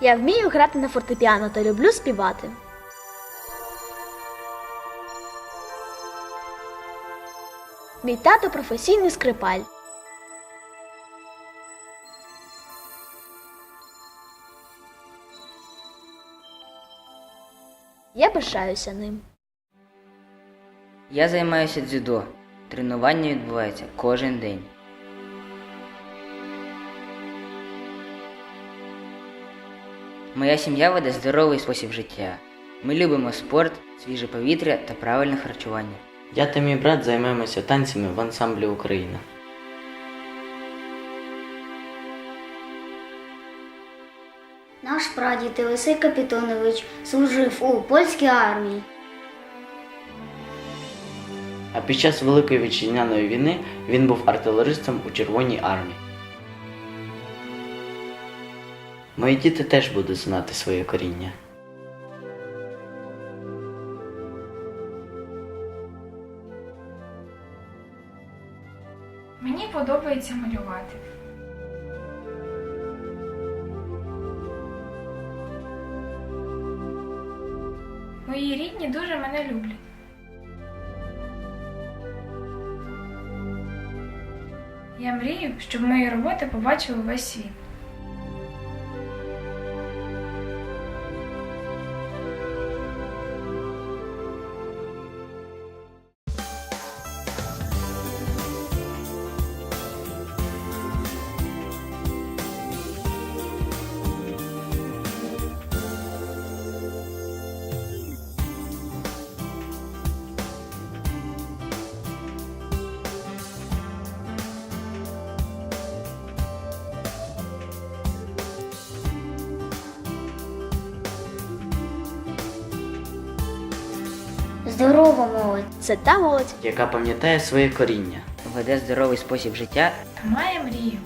Я вмію грати на фортепіано та люблю співати. Мій тато професійний скрипаль. Я пишаюся ним. Я займаюся дзюдо. Тренування відбувається кожен день. Моя сім'я веде здоровий спосіб життя. Ми любимо спорт, свіже повітря та правильне харчування. Я та мій брат займаємося танцями в ансамблі Україна. Наш прадід Олексій Капітонович служив у польській армії. А під час Великої вітчизняної війни він був артилеристом у Червоній армії. Мої діти теж будуть знати своє коріння. Мені подобається малювати. Мої рідні дуже мене люблять. Я мрію, щоб мої роботи побачив увесь світ. Здорова молодь. Це та молодь, яка пам'ятає своє коріння. Веде здоровий спосіб життя Та має мрію.